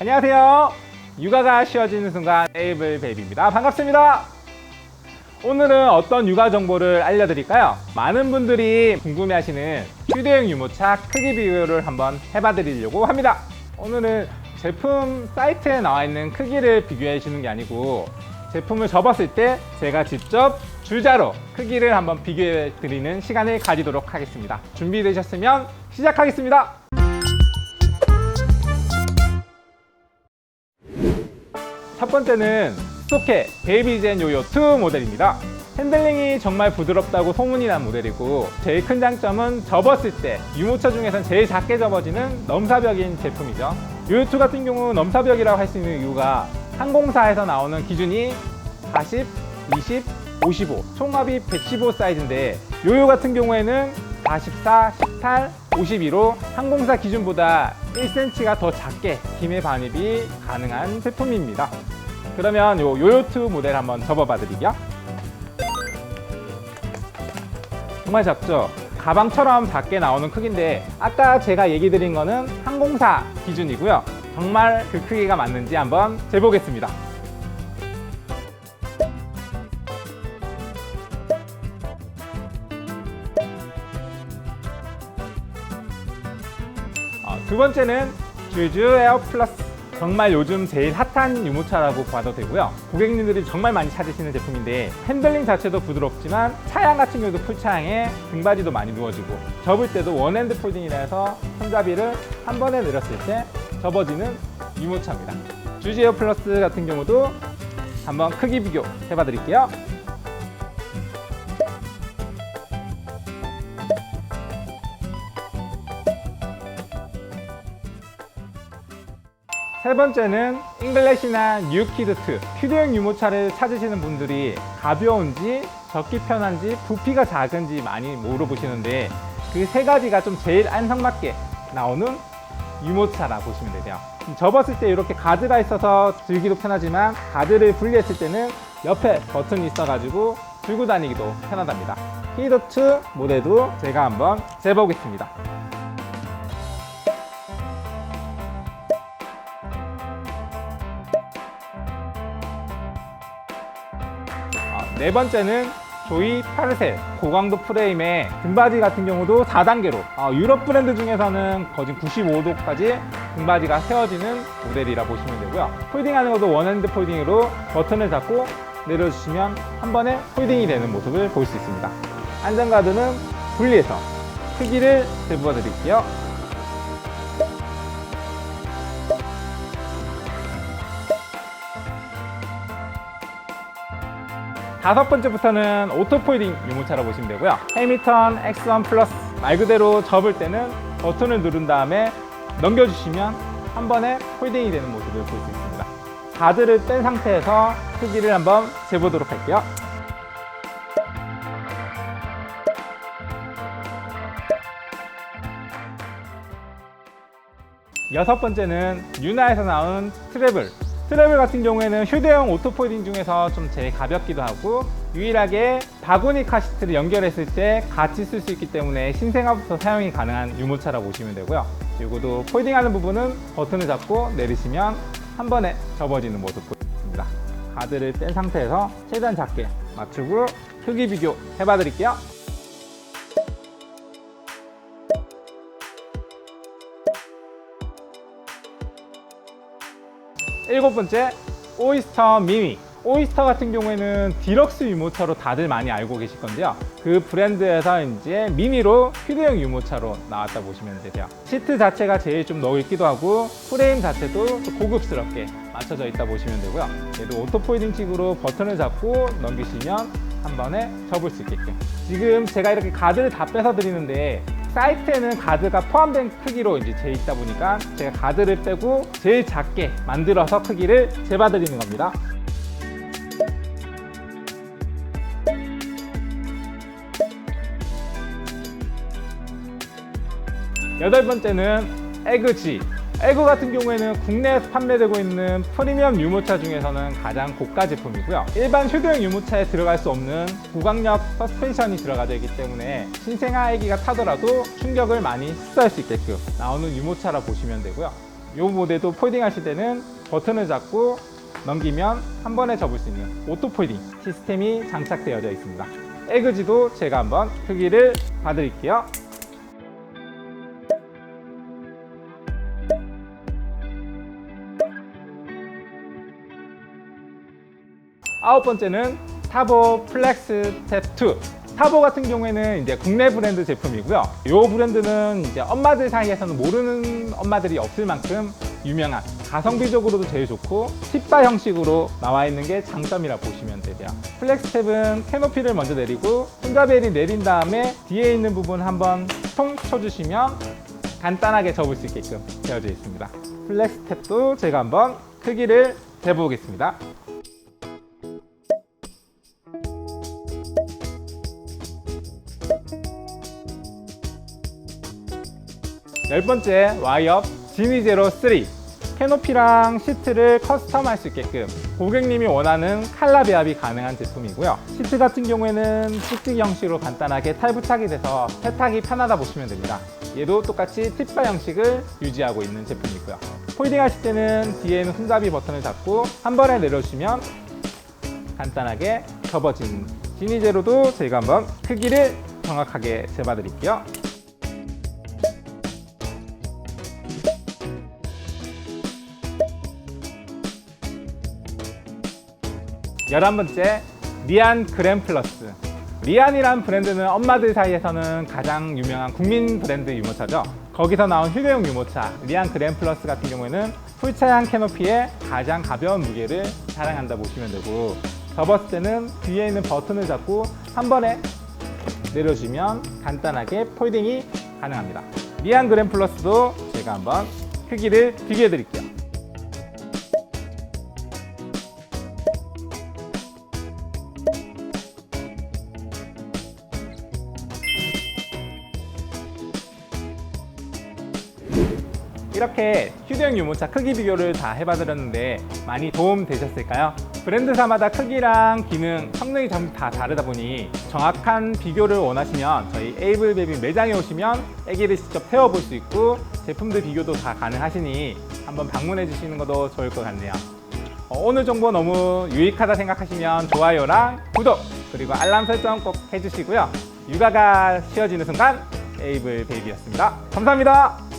안녕하세요. 육아가 쉬워지는 순간 에이블 베이비입니다. 반갑습니다. 오늘은 어떤 육아 정보를 알려드릴까요? 많은 분들이 궁금해하시는 휴대용 유모차 크기 비교를 한번 해봐드리려고 합니다. 오늘은 제품 사이트에 나와 있는 크기를 비교해 주는 게 아니고 제품을 접었을 때 제가 직접 줄자로 크기를 한번 비교해 드리는 시간을 가지도록 하겠습니다. 준비되셨으면 시작하겠습니다. 첫 번째는 스토케 베이비젠 요요 2 모델입니다. 핸들링이 정말 부드럽다고 소문이 난 모델이고 제일 큰 장점은 접었을 때 유모차 중에선 제일 작게 접어지는 넘사벽인 제품이죠. 요요2 같은 경우 넘사벽이라고 할 수 있는 이유가 항공사에서 나오는 기준이 40, 20, 55 총합이 115 사이즈인데 요요 같은 경우에는 44, 18, 52로 항공사 기준보다 1cm가 더 작게 김의 반입이 가능한 제품입니다. 그러면 요 요요2 모델 한번 접어봐 드릴게요. 정말 작죠? 가방처럼 작게 나오는 크기인데 아까 제가 얘기 드린 거는 항공사 기준이고요. 정말 그 크기가 맞는지 한번 재보겠습니다. 두 번째는 주주 에어 플러스. 정말 요즘 제일 핫한 유모차라고 봐도 되고요. 고객님들이 정말 많이 찾으시는 제품인데 핸들링 자체도 부드럽지만 차양 같은 경우도 풀차양에 등받이도 많이 누워지고 접을 때도 원핸드 폴딩이라 해서 손잡이를 한 번에 내렸을 때 접어지는 유모차입니다. 주주 에어 플러스 같은 경우도 한번 크기 비교 해봐 드릴게요 세 번째는 잉글래시나 뉴키드2 휴대용 유모차를 찾으시는 분들이 가벼운지 적기 편한지 부피가 작은지 많이 물어보시는데 그 세 가지가 좀 제일 안성맞게 나오는 유모차라 보시면 되세요. 접었을 때 이렇게 가드가 있어서 들기도 편하지만 가드를 분리했을 때는 옆에 버튼이 있어가지고 들고 다니기도 편하답니다. 히드2 모델도 제가 한번 재보겠습니다 네 번째는 조이 파르셀 고강도 프레임의 등받이 같은 경우도 4단계로 어, 유럽 브랜드 중에서는 거진 95도까지 등받이가 세워지는 모델이라 보시면 되고요. 폴딩하는 것도 원핸드 폴딩으로 버튼을 잡고 내려주시면 한 번에 폴딩이 되는 모습을 볼 수 있습니다. 안전가드는 분리해서 크기를 재보아 드릴게요 다섯 번째부터는 오토포이딩 유모차라 보시면 되고요. 해미턴 X1 플러스 말 그대로 접을 때는 버튼을 누른 다음에 넘겨주시면 한 번에 폴딩이 되는 모습을 볼 수 있습니다. 가드를 뺀 상태에서 크기를 한번 재보도록 할게요. 여섯 번째는 유나에서 나온 트래블. 트래블 같은 경우에는 휴대용 오토포딩 중에서 좀 제일 가볍기도 하고 유일하게 바구니 카시트를 연결했을 때 같이 쓸 수 있기 때문에 신생아부터 사용이 가능한 유모차라고 보시면 되고요. 이것도 폴딩하는 부분은 버튼을 잡고 내리시면 한 번에 접어지는 모습 보입니다. 가드를 뺀 상태에서 최대한 작게 맞추고 크기 비교 해봐 드릴게요. 일곱 번째 오이스터 미니 오이스터 같은 경우에는 디럭스 유모차로 다들 많이 알고 계실 건데요. 그 브랜드에서 이제 미니로 휴대용 유모차로 나왔다 보시면 되세요. 시트 자체가 제일 좀 넓기도 하고 프레임 자체도 좀 고급스럽게 맞춰져 있다 보시면 되고요. 얘도 오토포이딩 식으로 버튼을 잡고 넘기시면 한 번에 접을 수 있게끔. 지금 제가 이렇게 가드를 다 빼서 드리는데 사이트에는 가드가 포함된 크기로 이제 재 있다 보니까 제가 가드를 빼고 제일 작게 만들어서 크기를 재봐드리는 겁니다. 여덟 번째는 에그지. 에그 같은 경우에는 국내에서 판매되고 있는 프리미엄 유모차 중에서는 가장 고가 제품이고요. 일반 휴대용 유모차에 들어갈 수 없는 고강력 서스펜션이 들어가져 있기 때문에 신생아 아기가 타더라도 충격을 많이 흡수할 수 있게끔 나오는 유모차라 보시면 되고요. 이 모델도 폴딩 하실 때는 버튼을 잡고 넘기면 한 번에 접을 수 있는 오토 폴딩 시스템이 장착되어져 있습니다. 에그지도 제가 한번 크기를 봐드릴게요. 아홉 번째는 타보 플렉스 스텝 2. 타보 같은 경우에는 이제 국내 브랜드 제품이고요. 이 브랜드는 이제 엄마들 사이에서는 모르는 엄마들이 없을 만큼 유명한 가성비적으로도 제일 좋고 팁바 형식으로 나와 있는 게 장점이라 보시면 되세요. 플렉스 스텝은 캐노피를 먼저 내리고 손잡이를 내린 다음에 뒤에 있는 부분 한번 통 쳐주시면 간단하게 접을 수 있게끔 되어져 있습니다. 플렉스 스텝도 제가 한번 크기를 재보겠습니다. 열 번째 와이업 지니제로 3 캐노피랑 시트를 커스텀 할 수 있게끔 고객님이 원하는 칼라 배합이 가능한 제품이고요. 시트 같은 경우에는 찍찍이 형식으로 간단하게 탈부착이 돼서 세탁이 편하다 보시면 됩니다. 얘도 똑같이 팁바 형식을 유지하고 있는 제품이고요. 폴딩 하실 때는 뒤에는 손잡이 버튼을 잡고 한 번에 내려주시면 간단하게 접어진 지니제로도 저희가 한번 크기를 정확하게 재봐 드릴게요 열한 번째 리안 그램 플러스. 리안이란 브랜드는 엄마들 사이에서는 가장 유명한 국민 브랜드 유모차죠. 거기서 나온 휴대용 유모차 리안 그램 플러스 같은 경우에는 풀차양 캐노피의 가장 가벼운 무게를 자랑한다 보시면 되고 접었을 때는 뒤에 있는 버튼을 잡고 한 번에 내려주면 간단하게 폴딩이 가능합니다. 리안 그램 플러스도 제가 한번 크기를 비교해 드릴게요 이렇게 휴대용 유모차 크기 비교를 다 해봐드렸는데 많이 도움 되셨을까요? 브랜드사마다 크기랑 기능, 성능이 전부 다 다르다 보니 정확한 비교를 원하시면 저희 에이블 베비 매장에 오시면 애기를 직접 태워볼 수 있고 제품들 비교도 다 가능하시니 한번 방문해 주시는 것도 좋을 것 같네요. 어, 오늘 정보 너무 유익하다 생각하시면 좋아요랑 구독 그리고 알람 설정 꼭 해주시고요. 육아가 쉬워지는 순간 에이블 베이비였습니다. 감사합니다.